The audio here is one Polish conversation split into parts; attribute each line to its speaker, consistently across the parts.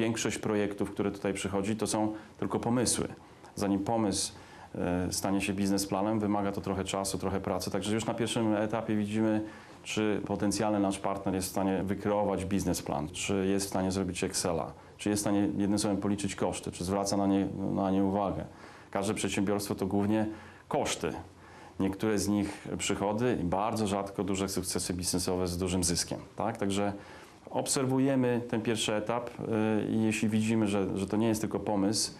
Speaker 1: większość projektów, które tutaj przychodzi, to są tylko pomysły. Zanim pomysł e, stanie się biznesplanem, wymaga to trochę czasu, trochę pracy. Także już na pierwszym etapie widzimy, czy potencjalny nasz partner jest w stanie wykreować biznesplan, czy jest w stanie zrobić Excela, czy jest w stanie jednym słowem policzyć koszty, czy zwraca na nie, na nie uwagę. Każde przedsiębiorstwo to głównie koszty. Niektóre z nich przychody i bardzo rzadko duże sukcesy biznesowe z dużym zyskiem. Tak? Także obserwujemy ten pierwszy etap y, i jeśli widzimy, że, że to nie jest tylko pomysł,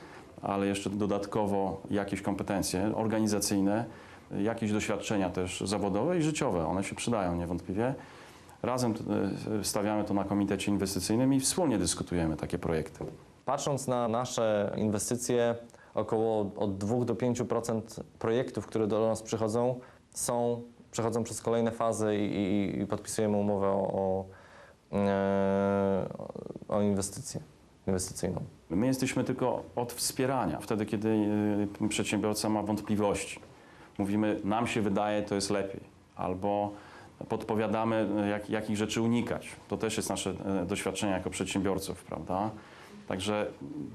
Speaker 1: ale jeszcze dodatkowo jakieś kompetencje organizacyjne, jakieś doświadczenia też zawodowe i życiowe, one się przydają niewątpliwie. Razem y, stawiamy to na komitecie inwestycyjnym i wspólnie dyskutujemy takie projekty.
Speaker 2: Patrząc na nasze inwestycje, około od 2 do 5% projektów, które do nas przychodzą, są, przechodzą przez kolejne fazy i, i, i podpisujemy umowę o, o, o inwestycję inwestycyjną.
Speaker 1: My jesteśmy tylko od wspierania, wtedy kiedy y, przedsiębiorca ma wątpliwości. Mówimy, nam się wydaje, to jest lepiej, albo podpowiadamy, y, jak, jakich rzeczy unikać. To też jest nasze doświadczenie jako przedsiębiorców, prawda? Także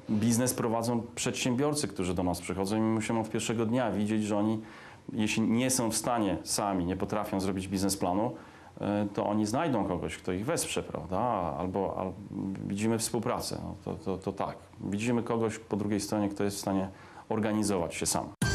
Speaker 1: biznes prowadzą przedsiębiorcy, którzy do nas przychodzą i my musimy od pierwszego dnia widzieć, że oni, jeśli nie są w stanie sami, nie potrafią zrobić biznesplanu, e, to oni znajdą kogoś, kto ich wesprze, prawda? Albo, albo widzimy współpracę. No to, to, to tak. Widzimy kogoś po drugiej stronie, kto jest w stanie organizować się sam.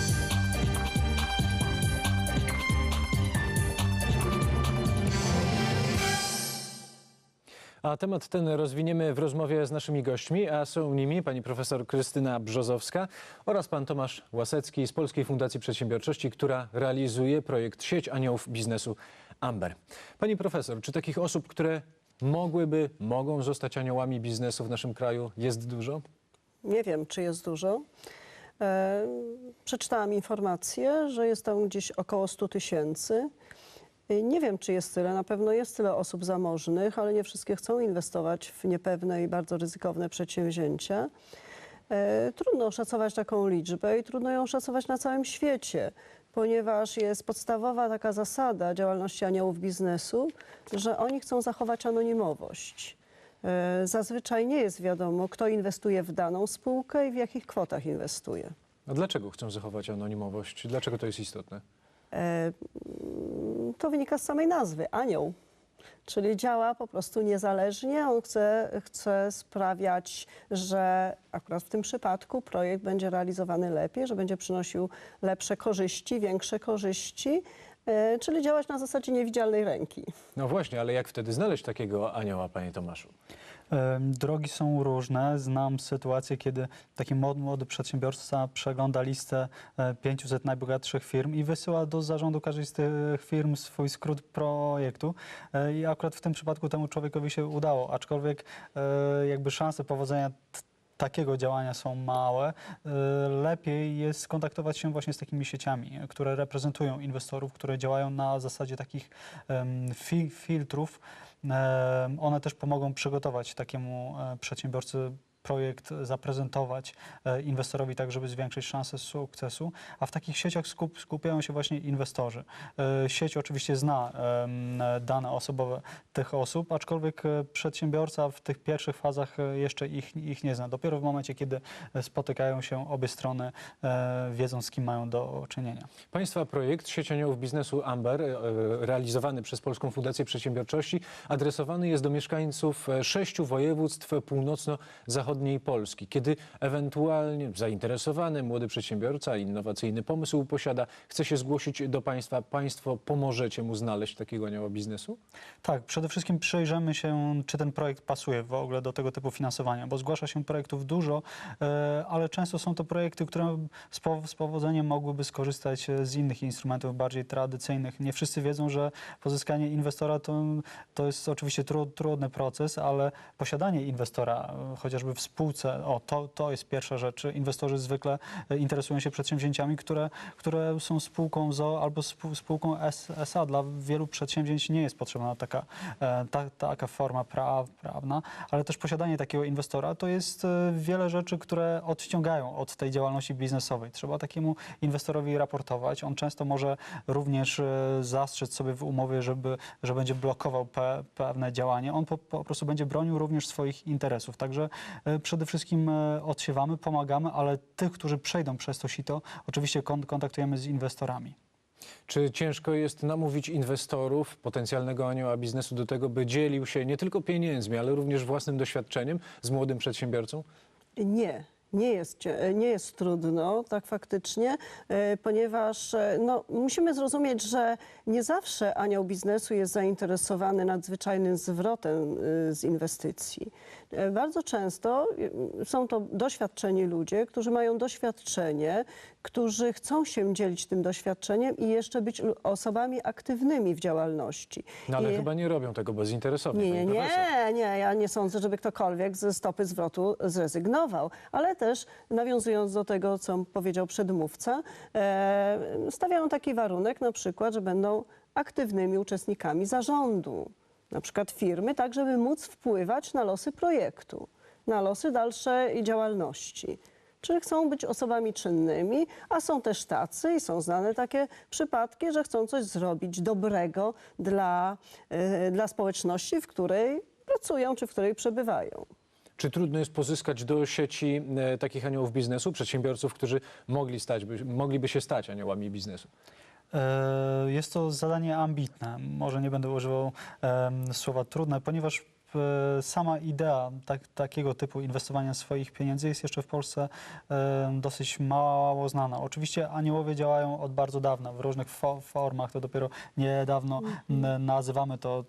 Speaker 3: A temat ten rozwiniemy w rozmowie z naszymi gośćmi, a są nimi pani profesor Krystyna Brzozowska oraz pan Tomasz Łasecki z Polskiej Fundacji Przedsiębiorczości, która realizuje projekt Sieć Aniołów Biznesu Amber. Pani profesor, czy takich osób, które mogłyby, mogą zostać aniołami biznesu w naszym kraju jest dużo?
Speaker 4: Nie wiem, czy jest dużo. E, przeczytałam informację, że jest tam gdzieś około 100 tysięcy. E, Nie wiem, czy jest tyle. Na pewno jest tyle osób zamożnych, ale nie wszystkie chcą inwestować w niepewne i bardzo ryzykowne przedsięwzięcia. E, Trudno oszacować taką liczbę i trudno ją oszacować na całym świecie, ponieważ jest podstawowa taka zasada działalności aniołów biznesu, że oni chcą zachować anonimowość. E, Zazwyczaj nie jest wiadomo, kto inwestuje w daną spółkę i w jakich kwotach inwestuje.
Speaker 3: A dlaczego chcą zachować anonimowość? Dlaczego to jest istotne?
Speaker 4: To wynika z samej nazwy anioł. Czyli działa po prostu niezależnie. On chce, chce sprawiać, że akurat w tym przypadku projekt będzie realizowany lepiej, że będzie przynosił lepsze korzyści, większe korzyści, e, czyli działać na zasadzie niewidzialnej ręki.
Speaker 3: No właśnie, ale jak wtedy znaleźć takiego anioła, panie Tomaszu?
Speaker 5: Drogi są różne. Znam sytuację, kiedy taki młody, młody przedsiębiorca przegląda listę e, 500 najbogatszych firm i wysyła do zarządu każdej z tych firm swój skrót projektu. E, I akurat w tym przypadku temu człowiekowi się udało, aczkolwiek e, jakby szanse powodzenia takiego działania są małe, e, lepiej jest skontaktować się właśnie z takimi sieciami, które reprezentują inwestorów, które działają na zasadzie takich filtrów. Em, One też pomogą przygotować takiemu e, przedsiębiorcy projekt zaprezentować e, inwestorowi tak, żeby zwiększyć szanse sukcesu, a w takich sieciach skup, skupiają się właśnie inwestorzy. E, Sieć oczywiście zna dane osobowe tych osób, aczkolwiek e, przedsiębiorca w tych pierwszych fazach jeszcze ich, ich nie zna. Dopiero w momencie, kiedy spotykają się obie strony, wiedzą z kim mają do czynienia.
Speaker 3: Państwa projekt Sieć Aniołów Biznesu Amber, realizowany przez Polską Fundację Przedsiębiorczości, adresowany jest do mieszkańców sześciu województw północno-zachodniej Polski. Kiedy ewentualnie zainteresowany młody przedsiębiorca, innowacyjny pomysł posiada, chce się zgłosić do Państwa, Państwo pomożecie mu znaleźć takiego anioła biznesu?
Speaker 5: Tak, przede wszystkim przyjrzymy się, czy ten projekt pasuje w ogóle do tego typu finansowania, bo zgłasza się projektów dużo, e, ale często są to projekty, które z, po, z powodzeniem mogłyby skorzystać e, z innych instrumentów bardziej tradycyjnych. Nie wszyscy wiedzą, że pozyskanie inwestora to, to jest oczywiście tru, trudny proces, ale posiadanie inwestora, e, chociażby w spółce, o, to, to jest pierwsza rzecz. Inwestorzy zwykle e, interesują się przedsięwzięciami, które, które są spółką ZO albo spół, spółką SA. Dla wielu przedsięwzięć nie jest potrzebna taka, e, ta, taka forma pra, prawna, ale też posiadanie takiego inwestora to jest e, wiele rzeczy, które odciągają od tej działalności biznesowej. Trzeba takiemu inwestorowi raportować. On często może również zastrzec sobie w umowie, żeby, że będzie blokował pe, pewne działanie. On po, po prostu będzie bronił również swoich interesów. Także Przede wszystkim e, odsiewamy, pomagamy, ale tych, którzy przejdą przez to sito, oczywiście kon- kontaktujemy z inwestorami.
Speaker 3: Czy ciężko jest namówić inwestorów, potencjalnego anioła biznesu do tego, by dzielił się nie tylko pieniędzmi, ale również własnym doświadczeniem z młodym przedsiębiorcą?
Speaker 4: Nie. Nie jest, nie jest trudno, tak faktycznie, e, ponieważ e, no, musimy zrozumieć, że nie zawsze anioł biznesu jest zainteresowany nadzwyczajnym zwrotem e, z inwestycji. Bardzo często są to doświadczeni ludzie, którzy mają doświadczenie, którzy chcą się dzielić tym doświadczeniem i jeszcze być osobami aktywnymi w działalności.
Speaker 3: No ale
Speaker 4: I-
Speaker 3: chyba nie robią tego bezinteresownie.
Speaker 4: nie, nie, nie, ja nie sądzę, żeby ktokolwiek ze stopy zwrotu zrezygnował, ale też nawiązując do tego, co powiedział przedmówca, e, stawiają taki warunek na przykład, że będą aktywnymi uczestnikami zarządu, na przykład firmy, tak żeby móc wpływać na losy projektu, na losy dalszej działalności. Czyli chcą być osobami czynnymi, a są też tacy i są znane takie przypadki, że chcą coś zrobić dobrego dla, e, dla społeczności, w której pracują czy w której przebywają.
Speaker 3: Czy trudno jest pozyskać do sieci e, takich aniołów biznesu, przedsiębiorców, którzy mogli stać, by, mogliby się stać aniołami biznesu?
Speaker 5: E, Jest to zadanie ambitne. Może nie będę używał słowa trudne, ponieważ sama idea tak, takiego typu inwestowania swoich pieniędzy jest jeszcze w Polsce dosyć mało znana. Oczywiście aniołowie działają od bardzo dawna w różnych fo- formach. To dopiero niedawno n- nazywamy to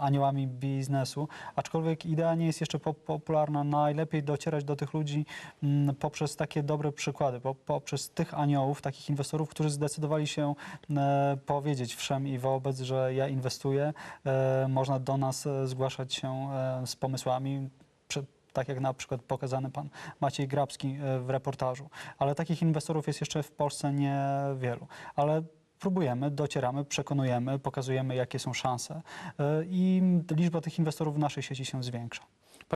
Speaker 5: aniołami biznesu, aczkolwiek idea nie jest jeszcze po- popularna. Najlepiej docierać do tych ludzi poprzez takie dobre przykłady, po, poprzez tych aniołów, takich inwestorów, którzy zdecydowali się e, powiedzieć wszem i wobec, że ja inwestuję. E, można do nas e, zgłaszać się e, z pomysłami. Tak jak na przykład pokazany pan Maciej Grabski e, w reportażu. Ale takich inwestorów jest jeszcze w Polsce niewielu. Ale próbujemy, docieramy, przekonujemy, pokazujemy, jakie są szanse e, i liczba tych inwestorów w naszej sieci się zwiększa.